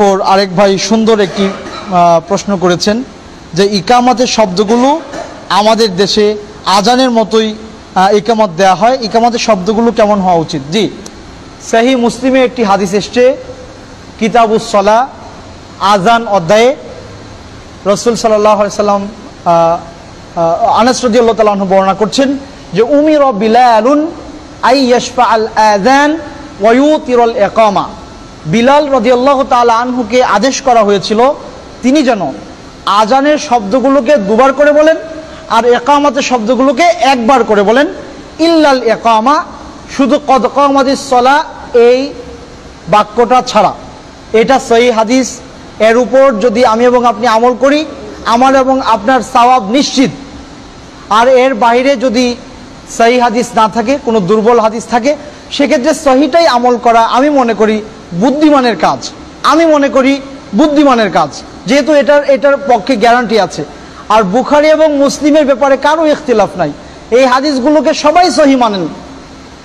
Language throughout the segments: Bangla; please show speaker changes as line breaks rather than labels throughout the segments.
তারপর আরেক ভাই সুন্দর একটি প্রশ্ন করেছেন যে ইকামাতের শব্দগুলো আমাদের দেশে আজানের মতোই ইকামত দেয়া হয়। ইকামাতের শব্দগুলো কেমন হওয়া উচিত? জি। সাহি মুসলিমে একটি হাদিস এসছে কিতাবুসলা আজান অধ্যায়ে। রসুল সাল্লাম আনাস রদিউল্লাহ তালাহ বর্ণনা করছেন যে, উমির বিলালুন আই ইয়াশফা আল আযান ওয়ুতিরল একামা বিলাল রদিয়াল্লাহ তাআলা আনহুকে আদেশ করা হয়েছিল, তিনি যেন আজানের শব্দগুলোকে দুবার করে বলেন আর একামাতের শব্দগুলোকে একবার করে বলেন। ইল্লাল একামা, শুধু কদ কামাতিস সলা এই বাক্যটা ছাড়া। এটা সহি হাদিস, এর উপর যদি আমি এবং আপনি আমল করি, আমার এবং আপনার সওয়াব নিশ্চিত। আর এর বাইরে যদি সহি হাদিস না থাকে, কোনো দুর্বল হাদিস থাকে, সেক্ষেত্রে সহিটাই আমল করা আমি মনে করি বুদ্ধিমানের কাজ। আমি মনে করি বুদ্ধিমানের কাজ। যেহেতু এটার এটার পক্ষে গ্যারান্টি আছে। আর বুখারি এবং মুসলিমের ব্যাপারে কারও ইখতিলাফ নাই। এই হাদিসগুলোকে সবাই সহি মানেন।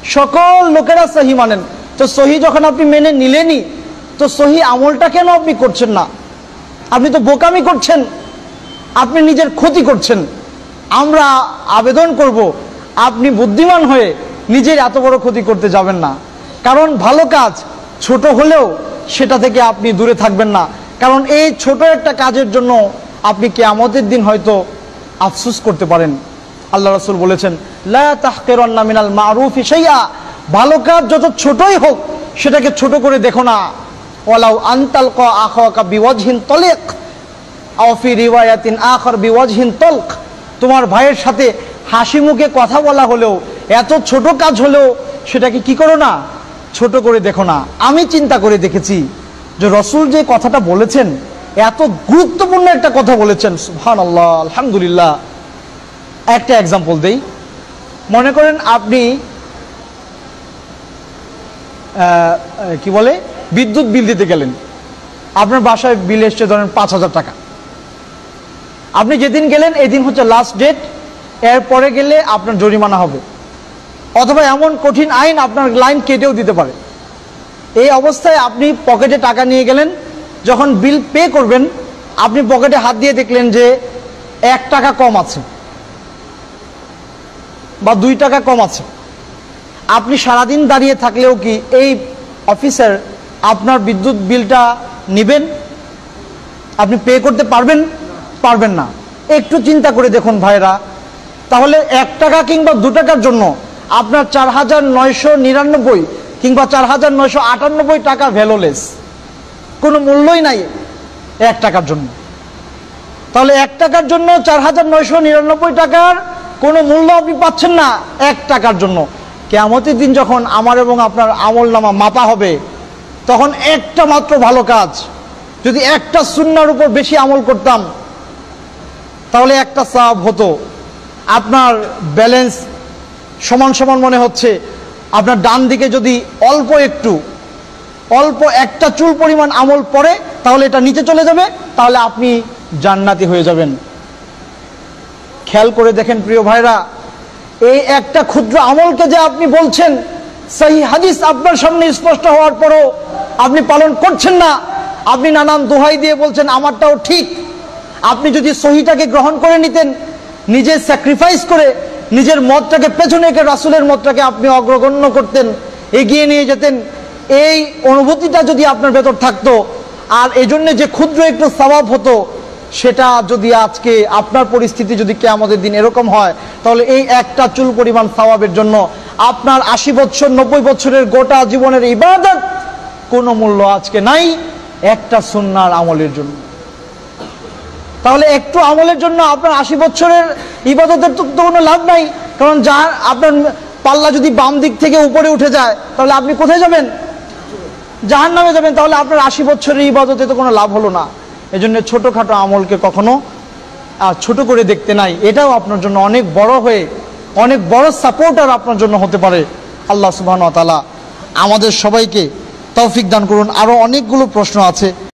সকল লোকেরা সহি মানেন। তো সহি যখন আপনি মেনে নিলেনই, তো সহি আমলটা কেন আপনি করছেন না? আপনি তো বোকামি করছেন। আপনি নিজের ক্ষতি করছেন। আমরা আবেদন করব, আপনি বুদ্ধিমান হয়ে নিজের এত বড় ক্ষতি করতে যাবেন না। কারণ ভালো কাজ ছোট হলেও সেটা থেকে আপনি দূরে থাকবেন না। কারণ এই ছোট একটা কাজের জন্য আপনি কেয়ামতের দিন হয়তো আফসুস করতে পারেন। আল্লাহ রসুল বলেছেন, লা তাহকেরন্না মিনাল মারুফ ইসাইয়া ভালো কাজ যত ছোটই হোক, সেটাকে ছোট করে দেখো না। ওলাউ আন্তাল ক আখা বিওয়াজহিন তলেক আফি রিওয়ায়াতিন আখর বিওয়াজহীন তলক। তোমার ভাইয়ের সাথে হাসি মুখে কথা বলা হলেও, এত ছোট কাজ হলেও সেটাকে কি করো না? ছোট করে দেখো না, আমি চিন্তা করে দেখেছি যে রসুল যে কথাটা বলেছেন, এত গুরুত্বপূর্ণ একটা কথা বলেছেন সুহান আল্লাহ আলহামদুলিল্লাহ। একটা এক্সাম্পল দেই। মনে করেন আপনি কি বলে, বিদ্যুৎ বিল দিতে গেলেন। আপনার বাসায় বিল এসছে ধরেন পাঁচ হাজার টাকা। আপনি যেদিন গেলেন, এদিন হচ্ছে লাস্ট ডেট এর পরে গেলে আপনার জরিমানা হবে। অথবা এমন কঠিন আইন আপনার লাইন কেটেও দিতে পারে। এই অবস্থায় আপনি পকেটে টাকা নিয়ে গেলেন, যখন বিল পে করবেন, আপনি পকেটে হাত দিয়ে দেখলেন যে এক টাকা কম আছে বা দুই টাকা কম আছে। আপনি সারাদিন দাঁড়িয়ে থাকলেও কি এই অফিসার আপনার বিদ্যুৎ বিলটা নেবেন? আপনি পে করতে পারবেন? পারবেন না। একটু চিন্তা করে দেখুন ভাইরা তাহলে এক টাকা কিংবা দু টাকার জন্য আপনার চার হাজার নয়শো নিরানব্বই কিংবা চার হাজার নয়শো আটানব্বই টাকা ভ্যালুলেস কোনো মূল্যই নাই এক টাকার জন্য। তাহলে এক টাকার জন্য চার হাজার নয়শো নিরানব্বই টাকার কোনো মূল্য আপনি পাচ্ছেন না এক টাকার জন্য। কেমতের দিন যখন আমার এবং আপনার আমল নামা মাপা হবে, তখন একটা মাত্র ভালো কাজ, যদি একটা শূন্যার উপর বেশি আমল করতাম, তাহলে একটা সাব হতো। আপনার ব্যালেন্স সমান সমান মনে হচ্ছে, আপনার ডান দিকে যদি অল্প একটু, অল্প একটা চুল পরিমাণ আমল পড়ে, তাহলে এটা নিচে চলে যাবে, তাহলে আপনি জান্নাতি হয়ে যাবেন। খেয়াল করে দেখেন প্রিয় ভাইরা, এই একটা ক্ষুদ্র আমলকে যে আপনি বলছেন, সেই হাদিস আপনার সামনে স্পষ্ট হওয়ার পরও আপনি পালন করছেন না। আপনি নানান দোহাই দিয়ে বলছেন, আমারটাও ঠিক। আপনি যদি সহিটাকে গ্রহণ করে নিতেন, নিজে স্যাক্রিফাইস করে নিজের মতটাকে, পেছনে রেখে রাসুলের মতটাকে আপনি অগ্রগণ্য করতেন, এগিয়ে নিয়ে যেতেন। এই অনুভূতিটা যদি আপনার ভেতর থাকতো, আর এই জন্য যে ক্ষুদ্র একটু স্বভাব হতো, সেটা যদি আজকে আপনার পরিস্থিতি যদি কে আমাদের দিন এরকম হয়, তাহলে এই একটা চুল পরিমাণ স্বভাবের জন্য আপনার আশি বছর নব্বই বছরের গোটা জীবনের ইবাদত কোনো মূল্য আজকে নাই, একটা সুন্নার আমলের জন্য। তাহলে একটু আমলের জন্য আপনার আশি বছরের ইবাদতের তো কোনো লাভ নাই। কারণ যার আপনার পাল্লা যদি বাম দিক থেকে উপরে উঠে যায়, তাহলে আপনি কোথায় যাবেন? জাহান নামে যাবেন। তাহলে আপনার আশি বছরের ইবাদতে তো কোনো লাভ হলো না। এই জন্য ছোটোখাটো আমলকে কখনো ছোট করে দেখতে নাই। এটাও আপনার জন্য অনেক বড় হয়ে, অনেক বড় সাপোর্টার আপনার জন্য হতে পারে। আল্লাহ সুবাহ তালা আমাদের সবাইকে তৌফিক দান করুন। আরও অনেকগুলো প্রশ্ন আছে।